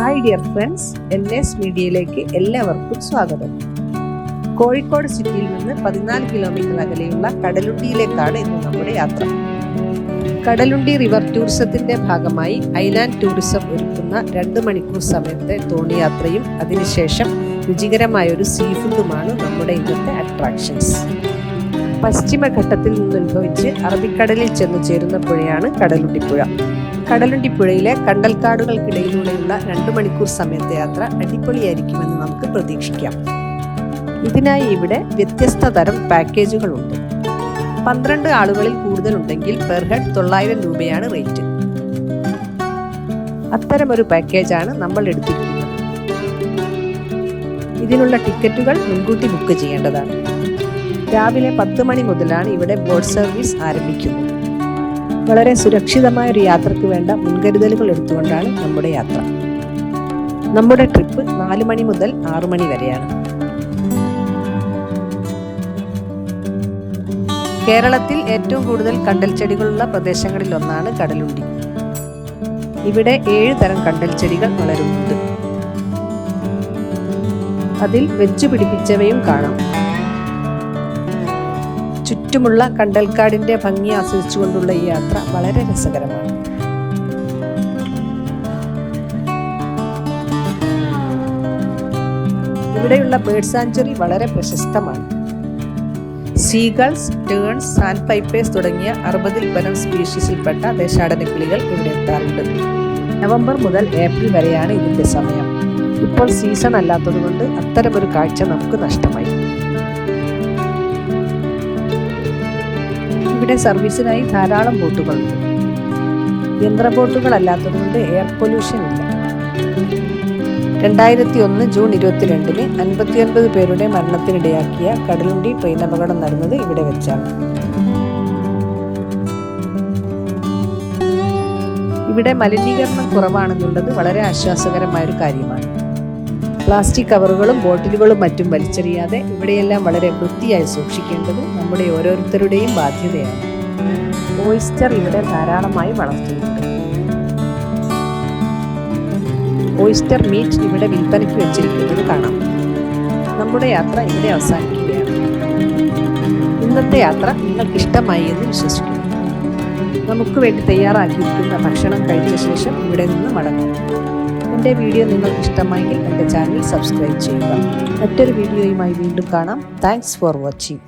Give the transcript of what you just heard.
Hi dear friends N S മീഡിയയിലേക്ക് എല്ലാവർക്കും സ്വാഗതം. കോഴിക്കോട് സിറ്റിയിൽ നിന്ന് പതിനാല് കിലോമീറ്റർ അകലെയുള്ള കടലുണ്ടിയിലേക്കാണ് ഇന്ന് നമ്മുടെ യാത്ര. കടലുണ്ടി റിവർ ടൂറിസത്തിന്റെ ഭാഗമായി ഐലാൻഡ് ടൂറിസം ഒരുക്കുന്ന രണ്ട് മണിക്കൂർ സമയത്തെ തോണി യാത്രയും അതിനുശേഷം രുചികരമായ ഒരു സീ ഫുഡുമാണ് നമ്മുടെ ഇന്നത്തെ അട്രാക്ഷൻസ് പശ്ചിമഘട്ടത്തിൽ നിന്നുത്ഭവിച്ച് അറബിക്കടലിൽ ചെന്ന് ചേരുന്ന പുഴയാണ് കടലുണ്ടിപ്പുഴ. കടലുണ്ടിപ്പുഴയിലെ കണ്ടൽക്കാടുകൾക്കിടയിലൂടെയുള്ള രണ്ടു മണിക്കൂർ സമയത്തെ യാത്ര അടിപൊളിയായിരിക്കുമെന്ന് നമുക്ക് പ്രതീക്ഷിക്കാം. ഇതിനായി ഇവിടെ വ്യത്യസ്ത തരം പാക്കേജുകളുണ്ട്. പന്ത്രണ്ട് ആളുകളിൽ കൂടുതലുണ്ടെങ്കിൽ പെർ ഹെഡ് തൊള്ളായിരം രൂപയാണ് റേറ്റ്. അത്തരമൊരു പാക്കേജാണ് നമ്മൾ എടുത്തിരിക്കുന്നത്. ഇതിനുള്ള ടിക്കറ്റുകൾ മുൻകൂട്ടി ബുക്ക് ചെയ്യേണ്ടതാണ്. രാവിലെ പത്ത് മണി മുതലാണ് ഇവിടെ ബോട്ട് സർവീസ് ആരംഭിക്കുന്നത്. വളരെ സുരക്ഷിതമായ ഒരു യാത്രയ്ക്ക് വേണ്ട മുൻകരുതലുകൾ എടുത്തുകൊണ്ടാണ് നമ്മുടെ യാത്ര. നമ്മുടെ ട്രിപ്പ് നാല് മണി മുതൽ ആറു മണി വരെയാണ്. കേരളത്തിൽ ഏറ്റവും കൂടുതൽ കണ്ടൽ ചെടികളുള്ള പ്രദേശങ്ങളിൽ ഒന്നാണ് കടലുണ്ടി. ഇവിടെ ഏഴ് തരം കണ്ടൽ ചെടികൾ വളരുന്നുണ്ട്. അതിൽ വെച്ചു പിടിപ്പിച്ചവയും കാണാം. ചുറ്റുമുള്ള കണ്ടൽക്കാടിന്റെ ഭംഗി ആസ്വദിച്ചുകൊണ്ടുള്ള ഈ യാത്ര വളരെ രസകരമാണ്. ഇവിടെയുള്ള ബേർഡ് സാഞ്ചുറി വളരെ പ്രശസ്തമാണ്. സീഗൾസ് ടേൺസ് സാൻഡ് പൈപ്പേഴ്സ് തുടങ്ങിയ അറുപതിൽ പരം സ്പീഷീസിൽപ്പെട്ട ദേശാടന കിളികൾ ഇവിടെ എത്താറുണ്ട്. നവംബർ മുതൽ ഏപ്രിൽ വരെയാണ് ഇതിന്റെ സമയം. ഇപ്പോൾ സീസൺ അല്ലാത്തതുകൊണ്ട് അത്തരമൊരു കാഴ്ച നമുക്ക് നഷ്ടമായി. ഇവിടെ സർവീസിനായി ധാരാളം ബോട്ടുകളുണ്ട് യന്ത്ര ബോട്ടുകൾ. അല്ലാത്തതുകൊണ്ട് എയർ പൊല്യൂഷൻ ഇല്ല. രണ്ടായിരത്തി ഒന്ന് ജൂൺ ഇരുപത്തിരണ്ടിന് അൻപത്തിയൊൻപത് പേരുടെ മരണത്തിനിടയാക്കിയ കടലുണ്ടി ട്രെയിൻ അപകടം നടന്നത് ഇവിടെ വെച്ചാണ്. ഇവിടെ മലിനീകരണം കുറവാണെന്നുള്ളത് വളരെ ആശ്വാസകരമായ ഒരു കാര്യമാണ്. പ്ലാസ്റ്റിക് കവറുകളും ബോട്ടിലുകളും മറ്റും വലിച്ചെറിയാതെ ഇവിടെയെല്ലാം വളരെ വൃത്തിയായി സൂക്ഷിക്കേണ്ടത് നമ്മുടെ ഓരോരുത്തരുടെയും ബാധ്യതയാണ്. ഓയിസ്റ്റർ ഇവിടെ ധാരാളമായി വളർത്തുന്നുണ്ട് ഓയിസ്റ്റർ മീറ്റ് ഇവിടെ വിൽപ്പനയ്ക്ക് വെച്ചിരിക്കുന്നത് കാണാം. നമ്മുടെ യാത്ര ഇവിടെ അവസാനിക്കുകയാണ്. ഇന്നത്തെ യാത്ര നിങ്ങൾക്ക് ഇഷ്ടമായി എന്ന് വിശ്വസിക്കുന്നു. നമുക്ക് വേണ്ടി തയ്യാറാക്കിയിരിക്കുന്ന ഭക്ഷണം കഴിച്ച ശേഷം ഇവിടെ നിന്ന് മടങ്ങും എന്റെ വീഡിയോ നിങ്ങൾക്ക് ഇഷ്ടമായെങ്കിൽ എന്റെ ചാനൽ സബ്സ്ക്രൈബ് ചെയ്യുക. മറ്റൊരു വീഡിയോയുമായി വീണ്ടും കാണാം. Thanks for watching